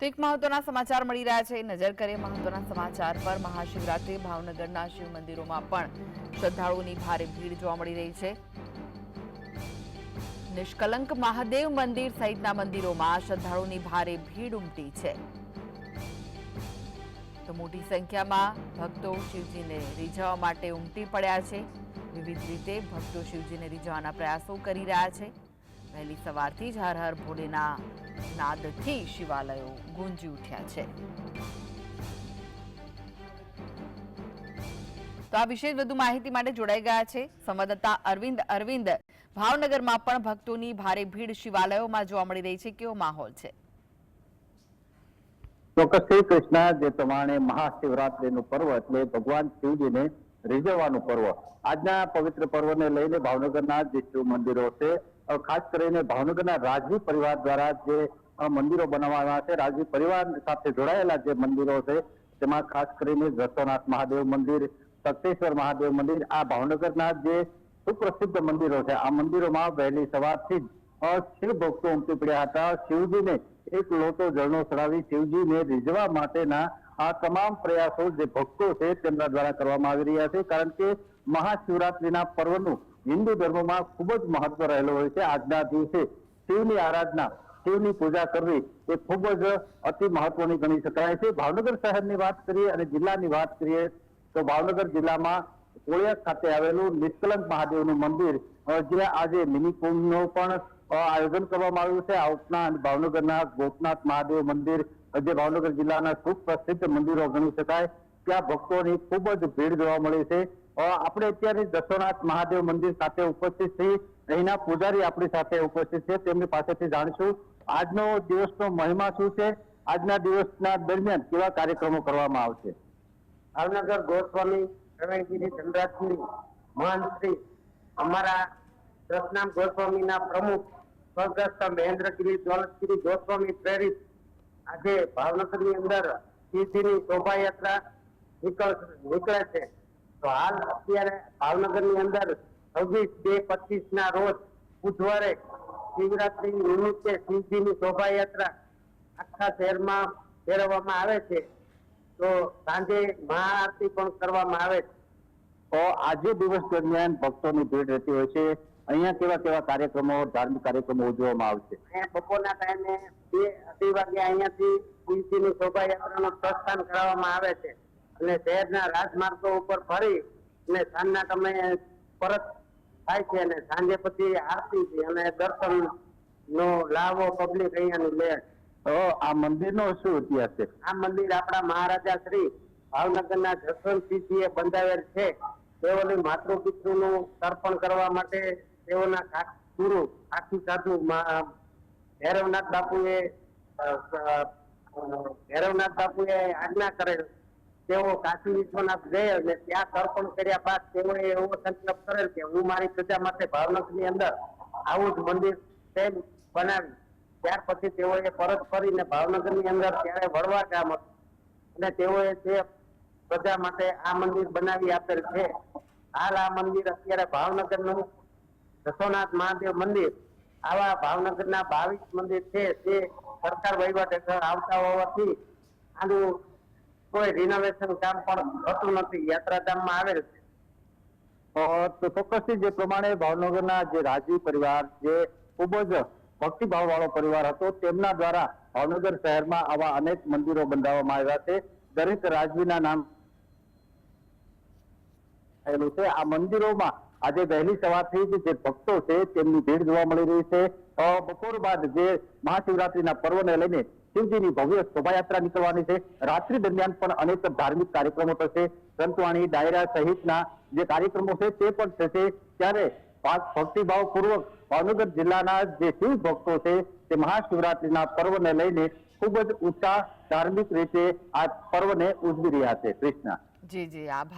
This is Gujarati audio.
તો એક મહત્વના સમાચાર મળી રહ્યા છે. નજર કરીએ મહત્વના સમાચાર પર. મહાશિવરાત્રિ ભાવનગરના શિવ મંદિરોમાં પણ શ્રદ્ધાળુઓની ભારે ભીડ જોવા મળી રહી છે. નિષ્કલંક મહાદેવ મંદિર સહિતના મંદિરોમાં શ્રદ્ધાળુઓની ભારે ભીડ ઉમટી છે. તો મોટી સંખ્યામાં ભક્તો શિવજીને રીઝવવા માટે ઉમટી પડ્યા છે. વિવિધ રીતે ભક્તો શિવજીને રીઝવવાના પ્રયાસો કરી રહ્યા છે. વહેલી સવારથી જ હર હર ભોલેના નાદથી શિવાલયો ગુંજી ઉઠ્યા છે. તો આ વિશે વધુ માહિતી માટે જોડાઈ ગયા છે સંવાદદાતા અરવિંદ અરવિંદ. ભાવનગરમાં પણ ભક્તોની ભારે ભીડ શિવાલયોમાં જોવા મળી રહી છે. કેવો માહોલ છે? ચોક્કસ શ્રી કૃષ્ણ, જે પ્રમાણે મહાશિવરાત્રીનું પર્વ એટલે ભગવાન શિવજીને રીઝવવાનું પર્વ. આજના પવિત્ર પર્વને લઈને ભાવનગરના જે શિવ મંદિરો છે ખાસ કરીને ભાવનગરના રાજવી પરિવાર દ્વારા જે મંદિરો બનાવવાના છે, રાજવી પરિવાર સાથે જોડાયેલા જે મંદિરો છે, તેમાં ખાસ કરીને જસોનાથ મહાદેવ મંદિર તખતેશ્વર મહાદેવ મંદિર, આ ભાવનગરના જે સુપ્રસિદ્ધ મંદિરો છે, આ મંદિરોમાં વહેલી સવારથી જ શિવ ભક્તો ઉમટી પડ્યા હતા. શિવજીને એક લોટો જળનો ચડાવી શિવજીને રીઝવા માટેના આ તમામ પ્રયાસો જે ભક્તો છે, તેમના દ્વારા કરવામાં આવી રહ્યા છે. કારણ કે મહાશિવરાત્રીના પર્વનું હિન્દુ ધર્મમાં ખૂબ જ મહત્વ રહેલો હોય છે. આજના દિવસે શિવની આરાધના, શિવની પૂજા કરવી એ ખૂબ જ અતિ મહત્વની ગણી શકાય છે. ભાવનગર શહેરની વાત કરીએ અને જિલ્લાની વાત કરીએ તો ભાવનગર જિલ્લામાં કોળિયા ખાતે આવેલું નિષ્કલંક મહાદેવનું મંદિર જ્યાં આજે મિની કુંભનું પણ આયોજન કરવામાં આવ્યું છે. આ ઉપરાંત ભાવનગરના ગોપનાથ મહાદેવ મંદિર, જે ભાવનગર જિલ્લાના સુપ્રસિદ્ધ મંદિરો ગણી શકાય, ત્યાં ભક્તોની ખૂબ જ ભીડ જોવા મળી છે. આપણે અત્યારે દશોનાથ મહાદેવ મંદિર સાથે ઉપસ્થિત છીએ. અહીંના પૂજારી આપણી સાથે ઉપસ્થિત છે. તેમની પાસેથી જાણીશું આજનો દિવસનો મહિમા શું છે? આજના દિવસના દરમિયાન કેવા કાર્યક્રમો કરવામાં આવશે? ભાવનગર ગોસ્વામી પ્રવીણગીરી ધનરાજગીરી મહંત શ્રી અમારા રસનામ ગોસ્વામીના પ્રમુખ, સ્વર્ગસ્થ મહેન્દ્રગીરી દોલતગીરી ગોસ્વામી પ્રેરિત, આજે ભાવનગરની અંદર શિવજીની શોભાયાત્રા નીકળ, નીકળે છે. તો હાલ અત્યારે ભાવનગરની અંદર છવ્વીસ બે પચીસ ના રોજ બુધવારે શિવરાત્રી નિમિત્તે શિવજીની શોભાયાત્રા આખા શહેરમાં ફેરવવામાં આવે છે. તો સાંજે મહાઆરતી પણ કરવામાં આવે છે. તો આજે દિવસ દરમિયાન ભક્તોની ભીડ રહેતી હોય છે. અહીંયા કેવા કેવા કાર્યક્રમો ધાર્મિક કાર્યક્રમો ઉજવવામાં આવશે અહીંયા બપોરના ટાઈમે બે અઢી વાગે અહીંયાથી શિવજીની શોભાયાત્રાનું પ્રસ્થાન કરાવવામાં આવે છે. અને શહેરના રાજમાર્ગો ઉપર ફરી અને સાંજના સમયે પરત થાય છે અને સાંજે પછી આરતી છે અને દર્શન નો લાવો પબ્લિક અહીંયાનું લે. તો આ મંદિરનો શું ઇતિહાસ છે આ મંદિર આપણા મહારાજા શ્રી ભાવનગરના જસવંતસિંહજીએ બંધાવેલ છે તેઓની માતૃપિતૃનું તર્પણ કરવા માટે તેઓના ગુરુ આખી સાધુ ભૈરવનાથ બાપુએ ભૈરવનાથ બાપુએ આજ્ઞા કરેલ તેઓ કાશી વિશ્વનાથ ગયે અને ત્યાં તર્પણ કર્યા બાદ તેઓએ એવો સંકલ્પ કરેલ કે હું મારી પ્રજા માટે ભાવનગરની અંદર આવું જ મંદિર તેમ બનાવી. ત્યાર પછી તેઓએ પરત ફરીને ભાવનગરની અંદર ત્યારે વડવા ગામ હતું. અને તેઓએ તે પ્રજા માટે આ મંદિર બનાવી આપેલ છે, હાલ આ મંદિર અત્યારે ભાવનગરનું દસોનાથ મહાદેવ મંદિર. આવા ભાવનગરના બાવીસ મંદિર છે તે સરકાર વહીવટ હેઠળ આવતા હોવાથી આનું કોઈ રિનોવેશન કામ પણ થતું નથી. યાત્રાધામમાં આવેલ છે. તો ચોક્કસથી જે પ્રમાણે ભાવનગરના જે રાજી પરિવાર, જે ખૂબ જ ભક્તિભાવ વાળો પરિવાર હતો, તેમના દ્વારા ભાવનગર શહેરમાં આવા અનેક મંદિરો બંધાવવામાં આવ્યા છે. દરેક રાજવીના નામ થયેલું છે. આ મંદિરોમાં આજે વહેલી સવારથી જ જે ભક્તો છે, તેમની ભીડ જોવા મળી રહી છે. બપોર બાદ જે મહાશિવરાત્રીના પર્વને લઈને શિવજીની ભવ્ય શોભાયાત્રા નીકળવાની છે. રાત્રિ દરમિયાન પણ અનેક ધાર્મિક કાર્યક્રમો થશે. સંતવાણી, ડાયરા સહિતના જે કાર્યક્રમો છે તે પણ થશે. ત્યારે ભક્તિભાવ પૂર્વક ભાવનગર જિલ્લાના જે શિવ ભક્તો છે, તે મહાશિવરાત્રીના પર્વને લઈને ખૂબ જ ઉત્સાહ ધાર્મિક રીતે આ પર્વને ઉજવી રહ્યા છે. કૃષ્ણ. જી જી, આભાર.